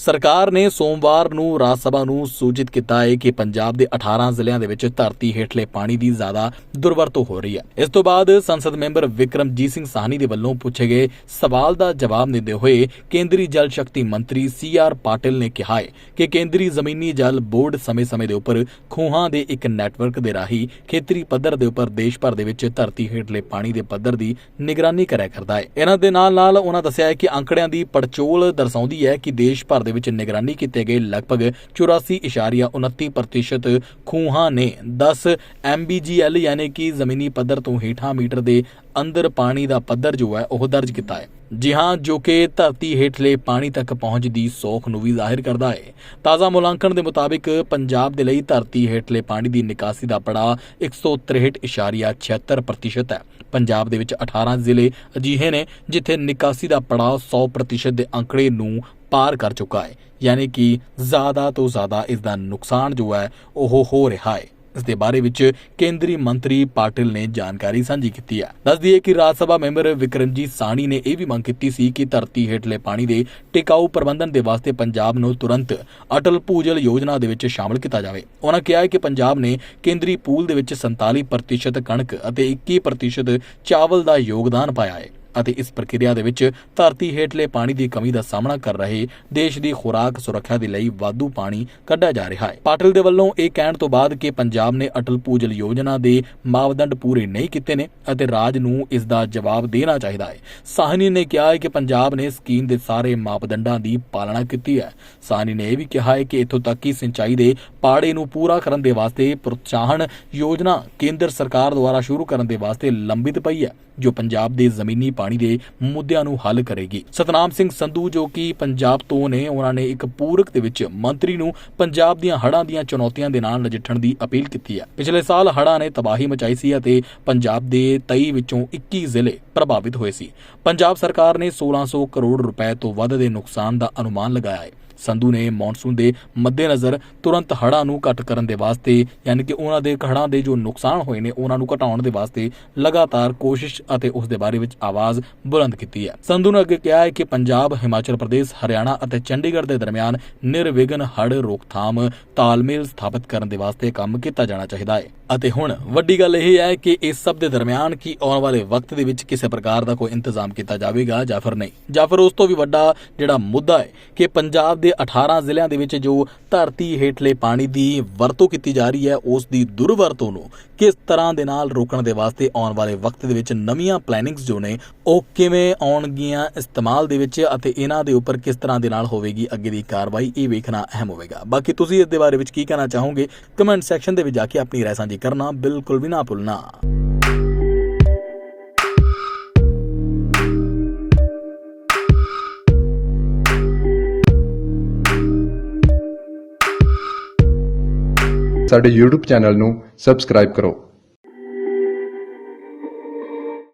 ਸਰਕਾਰ ਨੇ ਸੋਮਵਾਰ ਨੂੰ ਰਾਜ ਸਭਾ ਨੂੰ ਸੂਚਿਤ ਕੀਤਾ ਹੈ ਕਿ ਪੰਜਾਬ ਦੇ 18 ਜ਼ਿਲ੍ਹਿਆਂ ਦੇ ਵਿੱਚ ਧਰਤੀ ਹੇਠਲੇ ਪਾਣੀ ਦੀ ਜ਼ਿਆਦਾ ਦੁਰਵਰਤੋਂ ਹੋ ਰਹੀ ਹੈ। ਇਸ ਤੋਂ ਬਾਅਦ ਸੰਸਦ ਮੈਂਬਰ ਵਿਕਰਮਜੀਤ ਸਿੰਘ ਸਾਹਨੀ ਦੇ ਵੱਲੋਂ ਪੁੱਛੇ ਗਏ ਸਵਾਲ ਦਾ ਜਵਾਬ ਦਿੰਦੇ ਹੋਏ ਕੇਂਦਰੀ ਜਲ ਸ਼ਕਤੀ ਮੰਤਰੀ ਸੀ ਆਰ ਪਾਟਿਲ ਨੇ ਕਿਹਾ ਹੈ ਕਿ ਕੇਂਦਰੀ ਜ਼ਮੀਨੀ ਜਲ ਬੋਰਡ ਸਮੇਂ-ਸਮੇਂ ਦੇ ਉੱਪਰ ਖੂਹਾਂ ਦੇ ਇੱਕ ਨੈਟਵਰਕ ਦੇ ਰਾਹੀਂ ਖੇਤਰੀ ਪੱਧਰ ਦੇ ਉੱਪਰ ਦੇਸ਼ ਭਰ ਦੇ ਵਿੱਚ ਧਰਤੀ ਹੇਠਲੇ ਪਾਣੀ ਦੇ ਪੱਧਰ ਦੀ ਨਿਗਰਾਨੀ ਕਰਿਆ ਕਰਦਾ ਹੈ। ਇਹਨਾਂ ਦੇ ਨਾਲ-ਨਾਲ ਉਹਨਾਂ ਦੱਸਿਆ ਹੈ ਕਿ ਅੰਕੜਿਆਂ ਦੀ ਪੜਚੋਲ ਦਰਸਾਉਂਦੀ ਹੈ ਕਿ ਦੇਸ਼ ਭਰ ਦੇ ਵਿੱਚ ਨਿਗਰਾਨੀ ਕੀਤੇ ਗਏ ਲਗਭਗ 84.29% ਖੂਹਾਂ ਨੇ 10 MBGL ਯਾਨੀ ਕਿ ਜ਼ਮੀਨੀ ਪੱਧਰ ਤੋਂ ਹੇਠਾਂ ਮੀਟਰ ਦੇ ਅੰਦਰ ਪਾਣੀ ਦਾ ਪੱਧਰ ਜੋ ਹੈ ਉਹ ਦਰਜ ਕੀਤਾ ਹੈ। ਜੀ ਹਾਂ, ਜੋ ਕਿ ਧਰਤੀ ਹੇਠਲੇ ਪਾਣੀ ਤੱਕ ਪਹੁੰਚ ਦੀ ਸੌਖ ਨੂੰ ਵੀ ਜ਼ਾਹਿਰ ਕਰਦਾ ਹੈ। ਤਾਜ਼ਾ ਮੁਲਾਂਕਣ ਦੇ ਮੁਤਾਬਿਕ ਪੰਜਾਬ ਦੇ ਲਈ ਧਰਤੀ ਹੇਠਲੇ ਪਾਣੀ ਦੀ ਨਿਕਾਸੀ ਦਾ ਪੜਾਅ 163.76% ਹੈ। ਪੰਜਾਬ ਦੇ ਵਿੱਚ 18 ਜ਼ਿਲ੍ਹੇ ਅਜਿਹੇ ਨੇ ਜਿੱਥੇ ਨਿਕਾਸੀ ਦਾ ਪੜਾਅ 100% ਦੇ ਅੰਕੜੇ ਨੂੰ ਪਾਰ ਕਰ ਚੁੱਕਾ ਹੈ, ਯਾਨੀ ਕਿ ਜ਼ਿਆਦਾ ਤੋਂ ਜ਼ਿਆਦਾ ਇਸ ਦਾ ਨੁਕਸਾਨ ਜੋ ਹੈ, ਉਹ ਹੋ ਰਿਹਾ ਹੈ। ਇਸ ਦੇ ਬਾਰੇ ਵਿੱਚ ਕੇਂਦਰੀ ਮੰਤਰੀ ਪਾਟਿਲ ਨੇ ਜਾਣਕਾਰੀ ਸਾਂਝੀ ਕੀਤੀ ਹੈ। ਦੱਸ ਦਈਏ ਕਿ ਰਾਜ ਸਭਾ ਮੈਂਬਰ ਵਿਕਰਮਜੀਤ ਸਾਣੀ ਨੇ ਇਹ ਵੀ ਮੰਗ ਕੀਤੀ ਸੀ ਕਿ ਧਰਤੀ ਹੇਠਲੇ ਪਾਣੀ ਦੇ ਟਿਕਾਊ ਪ੍ਰਬੰਧਨ ਦੇ ਵਾਸਤੇ ਪੰਜਾਬ ਨੂੰ ਤੁਰੰਤ ਅਟਲ ਭੂਜਲ ਯੋਜਨਾ ਦੇ ਵਿੱਚ ਸ਼ਾਮਲ ਕੀਤਾ ਜਾਵੇ। ਉਹਨਾਂ ਕਿਹਾ ਹੈ ਕਿ ਪੰਜਾਬ ਨੇ ਕੇਂਦਰੀ ਪੂਲ ਦੇ ਵਿੱਚ 47% ਕਣਕ ਅਤੇ 21% ਚਾਵਲ ਦਾ ਯੋਗਦਾਨ ਪਾਇਆ ਹੈ। ਅਤੇ ਇਸ ਪ੍ਰਕਿਰਿਆ ਦੇ ਵਿੱਚ ਧਰਤੀ ਹੇਠਲੇ ਪਾਣੀ ਦੀ ਕਮੀ ਦਾ ਸਾਹਮਣਾ ਕਰ ਰਹੇ ਦੇਸ਼ ਦੀ ਖੁਰਾਕ ਸੁਰੱਖਿਆ ਦੇ ਲਈ ਵਾਧੂ ਪਾਣੀ ਕੱਢਿਆ ਜਾ ਰਿਹਾ ਹੈ। ਪਾਟਿਲ ਦੇ ਵੱਲੋਂ ਇਹ ਕਹਿਣ ਤੋਂ ਬਾਅਦ ਕਿ ਪੰਜਾਬ ਨੇ ਅਟਲ ਭੂਜਲ ਯੋਜਨਾ ਦੇ ਮਾਪਦੰਡ ਪੂਰੇ ਨਹੀਂ ਕੀਤੇ ਨੇ ਅਤੇ ਰਾਜ ਨੂੰ ਇਸ ਦਾ ਜਵਾਬ ਦੇਣਾ ਚਾਹੀਦਾ ਹੈ। ਸਾਹਨੀ ਨੇ ਕਿਹਾ ਹੈ ਕਿ ਪੰਜਾਬ ਨੇ ਸਕੀਮ ਦੇ ਸਾਰੇ ਮਾਪਦੰਡਾਂ ਦੀ ਪਾਲਣਾ ਕੀਤੀ ਹੈ। ਸਾਹਨੀ ਨੇ ਇਹ ਵੀ ਕਿਹਾ ਹੈ ਕਿ ਇੱਥੋਂ ਤੱਕ ਕਿ ਸਿੰਚਾਈ ਦੇ ਪਾੜੇ ਨੂੰ ਪੂਰਾ ਕਰਨ ਦੇ ਵਾਸਤੇ ਪ੍ਰੋਤਸਾਹਨ ਯੋਜਨਾ ਕੇਂਦਰ ਸਰਕਾਰ ਦੁਆਰਾ ਸ਼ੁਰੂ ਕਰਨ ਦੇ ਵਾਸਤੇ ਲੰਬਿਤ ਪਈ ਹੈ, ਜੋ ਪੰਜਾਬ ਦੇ ਜ਼ਮੀਨੀ ਪਾਣੀ ਦੇ ਮੁੱਦਿਆਂ ਨੂੰ ਹੱਲ ਕਰੇਗੀ। ਸਤਨਾਮ ਸਿੰਘ ਸੰਧੂ ਜੋ ਕਿ ਪੰਜਾਬ ਤੋਂ ਨੇ, ਉਹਨਾਂ ਨੇ ਇੱਕ ਪੂਰਕ ਦੇ ਵਿੱਚ ਮੰਤਰੀ ਨੂੰ ਪੰਜਾਬ ਦੀਆਂ ਹੜ੍ਹਾਂ ਦੀਆਂ ਚੁਣੌਤੀਆਂ ਦੇ ਨਾਲ ਨਜਿੱਠਣ ਦੀ ਅਪੀਲ ਕੀਤੀ ਹੈ। ਪਿਛਲੇ ਸਾਲ ਹੜ੍ਹਾਂ ਨੇ ਤਬਾਹੀ ਮਚਾਈ ਸੀ ਅਤੇ ਪੰਜਾਬ ਦੇ 23 ਵਿੱਚੋਂ 21 ਜ਼ਿਲ੍ਹੇ ਪ੍ਰਭਾਵਿਤ ਹੋਏ ਸੀ। ਪੰਜਾਬ ਸਰਕਾਰ ਨੇ 1600 ਕਰੋੜ ਰੁਪਏ ਤੋਂ ਵੱਧ ਦੇ ਨੁਕਸਾਨ ਦਾ ਅਨੁਮਾਨ ਲਗਾਇਆ ਹੈ। ਸੰਧੂ ਨੇ ਮੌਨਸੂਨ ਦੇ ਮੱਦੇਨਜ਼ਰ ਤੁਰੰਤ ਹੜ੍ਹਾਂ ਨੂੰ ਘੱਟ ਕਰਨ ਦੇ ਵਾਸਤੇ, ਯਾਨੀ ਕਿ ਉਹਨਾਂ ਦੇ ਹੜ੍ਹਾਂ ਦੇ ਜੋ ਨੁਕਸਾਨ ਹੋਏ ਨੇ, ਉਹਨਾਂ ਨੂੰ ਘਟਾਉਣ ਦੇ ਵਾਸਤੇ ਲਗਾਤਾਰ ਕੋਸ਼ਿਸ਼ ਅਤੇ ਉਸ ਦੇ ਬਾਰੇ ਵਿੱਚ ਆਵਾਜ਼ ਬੁਲੰਦ ਕੀਤੀ ਹੈ। ਸੰਧੂ ਨੇ ਅੱਗੇ ਕਿਹਾ ਹੈ ਕਿ ਪੰਜਾਬ, ਹਿਮਾਚਲ ਪ੍ਰਦੇਸ਼, ਹਰਿਆਣਾ ਅਤੇ ਚੰਡੀਗੜ੍ਹ ਦੇ ਦਰਮਿਆਨ ਨਿਰਵਿਘਨ ਹੜ੍ਹ ਰੋਕਥਾਮ ਤਾਲਮੇਲ ਸਥਾਪਿਤ ਕਰਨ ਦੇ ਵਾਸਤੇ ਕੰਮ ਕੀਤਾ ਜਾਣਾ ਚਾਹੀਦਾ ਹੈ। ਅਤੇ ਹੁਣ ਵੱਡੀ ਗੱਲ ਇਹ ਹੈ ਕਿ ਇਸ ਸਭ ਦੇ ਦਰਮਿਆਨ ਕੀ ਆਉਣ ਵਾਲੇ ਵਕਤ ਦੇ ਵਿੱਚ ਕਿਸੇ ਪ੍ਰਕਾਰ ਦਾ ਕੋਈ ਇੰਤਜ਼ਾਮ ਕੀਤਾ ਜਾਵੇਗਾ ਜਾਂ ਫਿਰ ਨਹੀਂ। ਜਾਂ ਫਿਰ ਉਸ ਤੋਂ ਵੀ ਵੱਡਾ ਜਿਹੜਾ ਮੁੱਦਾ ਹੈ ਕਿ ਪੰਜਾਬ ਦੇ 18 ਜ਼ਿਲ੍ਹਿਆਂ ਦੇ ਵਿੱਚ ਜੋ ਧਰਤੀ ਹੇਠਲੇ ਪਾਣੀ ਦੀ ਵਰਤੋਂ ਕੀਤੀ ਜਾ ਰਹੀ ਹੈ, ਉਸ ਦੀ ਦੁਰਵਰਤੋਂ ਨੂੰ ਕਿਸ ਤਰ੍ਹਾਂ ਦੇ ਨਾਲ ਰੋਕਣ ਦੇ ਵਾਸਤੇ ਆਉਣ ਵਾਲੇ ਵਕਤ ਦੇ ਵਿੱਚ ਨਵੀਆਂ ਪਲੈਨਿੰਗਸ ਜੋ ਨੇ, ਉਹ ਕਿਵੇਂ ਆਉਣਗੀਆਂ ਇਸਤੇਮਾਲ ਦੇ ਵਿੱਚ ਅਤੇ ਇਹਨਾਂ ਦੇ ਉੱਪਰ ਕਿਸ ਤਰ੍ਹਾਂ ਦੇ ਨਾਲ ਹੋਵੇਗੀ ਅੱਗੇ ਦੀ ਕਾਰਵਾਈ, ਇਹ ਵੇਖਣਾ ਅਹਿਮ ਹੋਵੇਗਾ। ਬਾਕੀ ਤੁਸੀਂ ਇਸ ਦੇ ਬਾਰੇ ਵਿੱਚ ਕੀ ਕਹਿਣਾ ਚਾਹੋਗੇ, ਕਮੈਂਟ ਸੈਕਸ਼ਨ ਦੇ ਵਿੱਚ ਜਾ ਕੇ ਆਪਣੀ ਰਾਏ ਸਾਂਝੀ ਕਰਨਾ ਬਿਲਕੁਲ ਵੀ ਨਾ ਭੁੱਲਣਾ। ਸਾਡੇ YouTube ਚੈਨਲ ਨੂੰ ਸਬਸਕ੍ਰਾਈਬ ਕਰੋ।